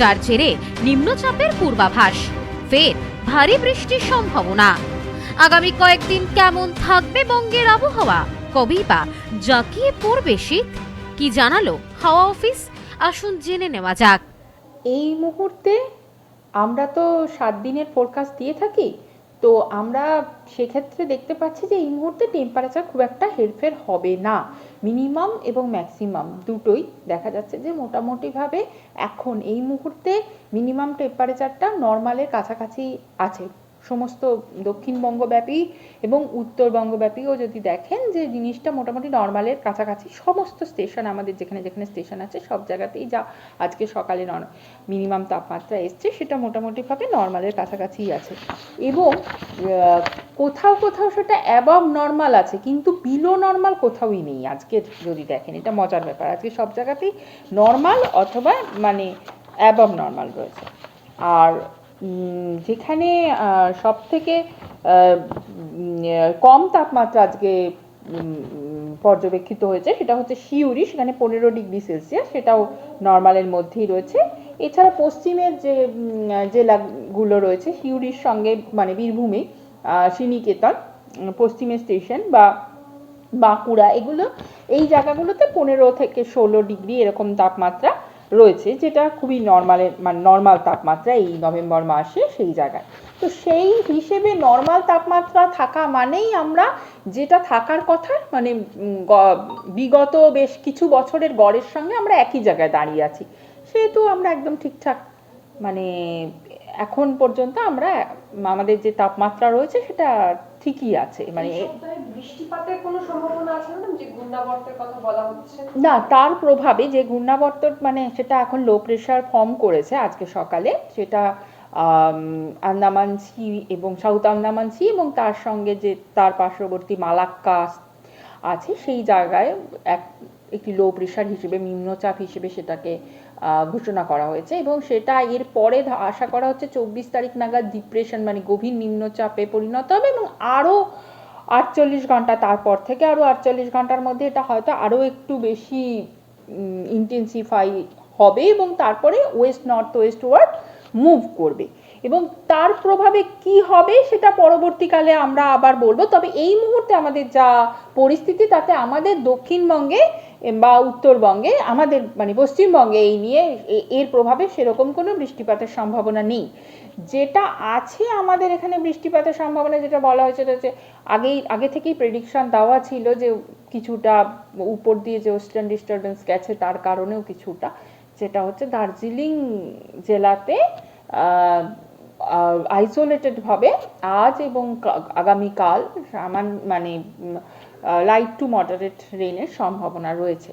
যার জেরে নিম্নচাপের পূর্বাভাস। ফের ভারী বৃষ্টির সম্ভাবনা। আগামী কয়েকদিন কেমন থাকবে বঙ্গের আবহাওয়া? কবেই বা জাঁকিয়ে পড়বে শীত? কি জানালো হাওয়া অফিস? আসুন জেনে নেওয়া যাক। এই মুহূর্তে আমরা তো সাত দিনের ফোরকাস্ট দিয়ে থাকি, তো আমরা সেক্ষেত্রে দেখতে পাচ্ছি যে এই মুহূর্তে টেম্পারেচার খুব একটা হেরফের হবে না। মিনিমাম এবং ম্যাক্সিমাম দুটোই দেখা যাচ্ছে যে মোটামুটিভাবে এখন এই মুহূর্তে মিনিমাম টেম্পারেচারটা নর্মালের কাছাকাছি আছে। সমস্ত দক্ষিণবঙ্গব্যাপী এবং উত্তরবঙ্গব্যাপীও যদি দেখেন যে জিনিসটা মোটামুটি নর্মালের কাছাকাছি, সমস্ত স্টেশন আমাদের যেখানে যেখানে স্টেশন আছে, সব জায়গাতেই যা আজকে সকালে মিনিমাম তাপমাত্রা এসছে, সেটা মোটামুটিভাবে নর্মালের কাছাকাছিই আছে। এবং কোথাও কোথাও সেটা অ্যাবভ নর্মাল আছে, কিন্তু বিলো নর্মাল কোথাওই নেই আজকে যদি দেখেন, এটা মজার ব্যাপার। আজকে সব জায়গাতেই নর্মাল অথবা মানে অ্যাবভ নর্মাল রয়েছে। আর যেখানে সব থেকে কম তাপমাত্রা আজকে পর্যবেক্ষিত হয়েছে, সেটা হচ্ছে শিউরি সেখানে পনেরো ডিগ্রি সেলসিয়াস, সেটাও নর্মালের মধ্যেই রয়েছে। এছাড়া পশ্চিমের যে জেলাগুলো রয়েছে শিউরির সঙ্গে মানে বীরভূমে শ্রীনিকেতন পশ্চিমের স্টেশন বা বাঁকুড়া, এগুলো, এই জায়গাগুলোতে পনেরো থেকে ষোলো ডিগ্রি এরকম তাপমাত্রা রয়েছে, যেটা খুবই নর্মালের মানে নর্মাল তাপমাত্রা এই নভেম্বর মাসে সেই জায়গায়। তো সেই হিসেবে নর্মাল তাপমাত্রা থাকা মানেই আমরা যেটা থাকার কথা মানে বিগত বেশ কিছু বছরের গড়ের সঙ্গে আমরা একই জায়গায় দাঁড়িয়ে আছি। সেহেতু আমরা একদম ঠিকঠাক মানে এখন পর্যন্ত আমরা, আমাদের যে তাপমাত্রা রয়েছে সেটা ঠিকই আছে মানে বৃষ্টিপাতের কোনো সম্ভাবনা আছে যে ঘূর্ণাবর্তের কথা বলা হচ্ছে? না তার প্রভাবে যে ঘূর্ণাবর্ত মানে সেটা এখন লো প্রেশার ফর্ম করেছে আজকে সকালে সেটা আন্দামান সি এবং সাউথ আন্দামান সি এবং তার সঙ্গে যে তার পার্শ্ববর্তী মালাক্কা আছে সেই জায়গায় এক একটি লো প্রেশার হিসেবে নিম্নচাপ হিসেবে সেটাকে ঘোষণা করা হয়েছে এবং সেটা এর পরে আশা করা হচ্ছে চব্বিশ তারিখ নাগাদ ডিপ্রেশন মানে গভীর নিম্নচাপে পরিণত হবে এবং আরও আটচল্লিশ ঘণ্টা তারপর থেকে আরও আটচল্লিশ ঘণ্টার মধ্যে এটা হয়তো আরও একটু বেশি ইন্টেন্সিফাই হবে এবং তারপরে west north West word move করবে। এবং তার প্রভাবে কি হবে সেটা পরবর্তীকালে আমরা আবার বলব। তবে এই মুহূর্তে আমাদের যা পরিস্থিতি, তাতে আমাদের দক্ষিণবঙ্গে বা উত্তরবঙ্গে, আমাদের মানে পশ্চিমবঙ্গে এই নিয়ে এর প্রভাবে সেরকম কোনো বৃষ্টিপাতের সম্ভাবনা নেই। যেটা আছে আমাদের এখানে বৃষ্টিপাতের সম্ভাবনা, যেটা বলা হয়েছে, সেটা হচ্ছে আগেই, আগে থেকেই প্রেডিকশন দেওয়া ছিল যে কিছুটা উপর দিয়ে যে ওয়েস্টার্ন ডিস্টারবেন্স গেছে, তার কারণেও কিছুটা। যেটা হচ্ছে দার্জিলিং জেলাতে আইসোলেটেড ভাবে আজ এবং আগামীকাল সামান মানে লাইট টু মডারেট রেনের সম্ভাবনা রয়েছে।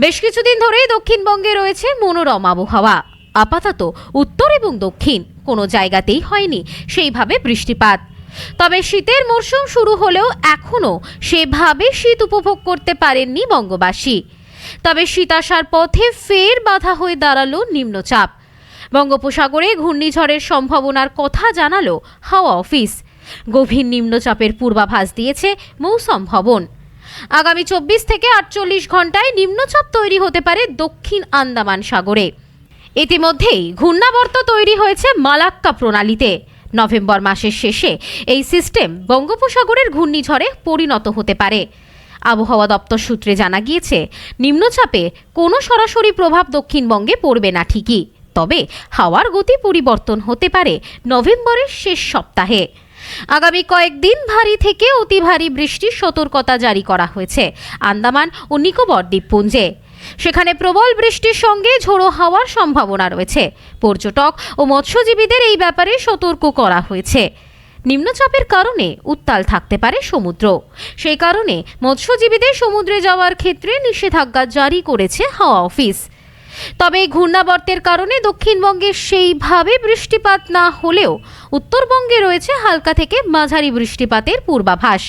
বেশ কিছুদিন ধরেই দক্ষিণবঙ্গে রয়েছে মনোরম আবহাওয়া। আপাতত উত্তর এবং দক্ষিণ কোনো জায়গাতেই হয়নি সেইভাবে বৃষ্টিপাত। তবে শীতের মরশুম শুরু হলেও এখনও সেভাবে শীত উপভোগ করতে পারেননি বঙ্গবাসী। তবে শীত আসার পথে ফের বাধা হয়ে দাঁড়াল নিম্নচাপ। বঙ্গোপসাগরে ঘূর্ণিঝড়ের সম্ভাবনার কথা জানালো হাওয়া অফিস। গভীর নিম্নচাপের পূর্বাভাস দিয়েছে মৌসম ভবন। আগামী চব্বিশ থেকে আটচল্লিশ ঘন্টায় নিম্নচাপ তৈরি হতে পারে দক্ষিণ আন্দামান সাগরে। ইতিমধ্যেই ঘূর্ণাবর্ত তৈরি হয়েছে মালাক্কা প্রণালীতে। নভেম্বর মাসের শেষে এই সিস্টেম বঙ্গোপসাগরের ঘূর্ণিঝড়ে পরিণত হতে পারে। আবহাওয়া দপ্তর সূত্রে জানা গিয়েছে, নিম্নচাপে কোনো সরাসরি প্রভাব দক্ষিণবঙ্গে পড়বে না ঠিকই, তবে হাওয়ার গতি পরিবর্তন হতে পারে নভেম্বরের শেষ সপ্তাহে। আগামী কয়েকদিন ভারী থেকে অতি ভারী বৃষ্টির সতর্কতা জারি করা হয়েছে, আন্দামান ও নিকোবর দ্বীপপুঞ্জে। সেখানে প্রবল বৃষ্টির সঙ্গে ঝোড়ো হাওয়ার সম্ভাবনা রয়েছে। পর্যটক ও মৎস্যজীবীদের এই ব্যাপারে সতর্ক করা হয়েছে। নিম্নচাপের কারণে উত্তাল থাকতে পারে সমুদ্র। সেই কারণে মৎস্যজীবীদের সমুদ্রে যাওয়ার ক্ষেত্রে নিষেধাজ্ঞা জারি করেছে হাওয়া অফিস। তবে এই ঘূর্ণাবর্তের কারণে দক্ষিণবঙ্গে সেইভাবে বৃষ্টিপাত না হলেও উত্তরবঙ্গে রয়েছে হালকা থেকে মাঝারি বৃষ্টিপাতের পূর্বাভাস।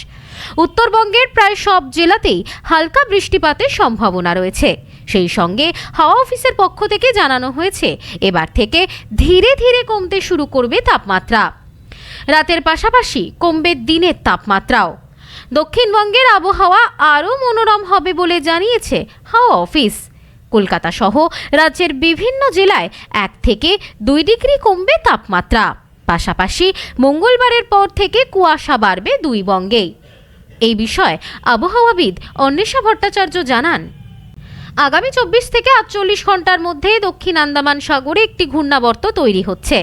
উত্তরবঙ্গের প্রায় সব জেলাতেই হালকা বৃষ্টিপাতের সম্ভাবনা রয়েছে। সেই সঙ্গে হাওয়া অফিসের পক্ষ থেকে জানানো হয়েছে, এবার থেকে ধীরে ধীরে কমতে শুরু করবে তাপমাত্রা। রাতের পাশাপাশি কমবে দিনের তাপমাত্রাও। দক্ষিণবঙ্গের আবহাওয়া আরও মনোরম হবে বলে জানিয়েছে হাওয়া অফিস। কলকাতা সহ রাজ্যের বিভিন্ন জেলায় এক থেকে দুই ডিগ্রি কমবে তাপমাত্রা। পাশাপাশি মঙ্গলবারের পর থেকে কুয়াশা বাড়বে দুই বঙ্গেই এই বিষয়ে আবহাওয়াবিদ অন্বেষা ভট্টাচার্য জানান। আগামী চব্বিশ থেকে আটচল্লিশ ঘণ্টার মধ্যে দক্ষিণ আন্দামান সাগরে একটি ঘূর্ণাবর্ত তৈরি হচ্ছে,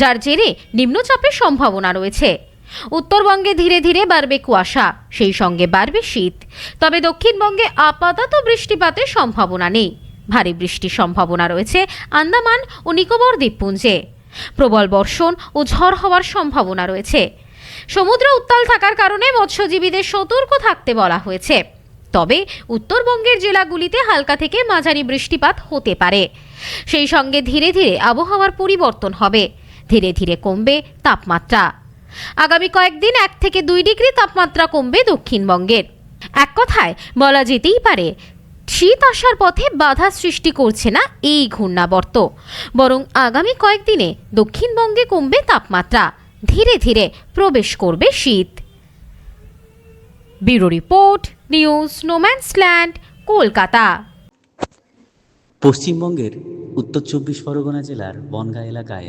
যার জেরে নিম্নচাপের সম্ভাবনা রয়েছে। উত্তরবঙ্গে ধীরে ধীরে বাড়বে কুয়াশা, সেই সঙ্গে বাড়বে শীত। তবে দক্ষিণবঙ্গে আপাতত বৃষ্টিপাতের সম্ভাবনা নেই। ভারী বৃষ্টির সম্ভাবনা রয়েছে আন্দামান ও নিকোবর দ্বীপপুঞ্জে। প্রবল বর্ষণ ও ঝড় হওয়ার সম্ভাবনা রয়েছে। সমুদ্র উত্তাল থাকার কারণে মৎস্যজীবীদের সতর্ক থাকতে বলা হয়েছে। তবে উত্তরবঙ্গের জেলাগুলিতে হালকা থেকে মাঝারি বৃষ্টিপাত হতে পারে। সেই সঙ্গে ধীরে ধীরে আবহাওয়ার পরিবর্তন হবে। ধীরে ধীরে কমবে তাপমাত্রা। আগামী কয়েকদিন এক থেকে দুই ডিগ্রি তাপমাত্রা কমবে দক্ষিণবঙ্গের। এক কথায়, বলা যেতেই পারে, শীত আসার পথে বাধা সৃষ্টি করছে না এই ঘূর্ণাবর্ত। বরং আগামী কয়েকদিনে দক্ষিণবঙ্গে কমবে তাপমাত্রা। ধীরে ধীরে প্রবেশ করবে শীত। Bureau report, news, no man's land, Kolkata. পশ্চিমবঙ্গের উত্তর চব্বিশ পরগনা জেলার বনগাঁ এলাকায়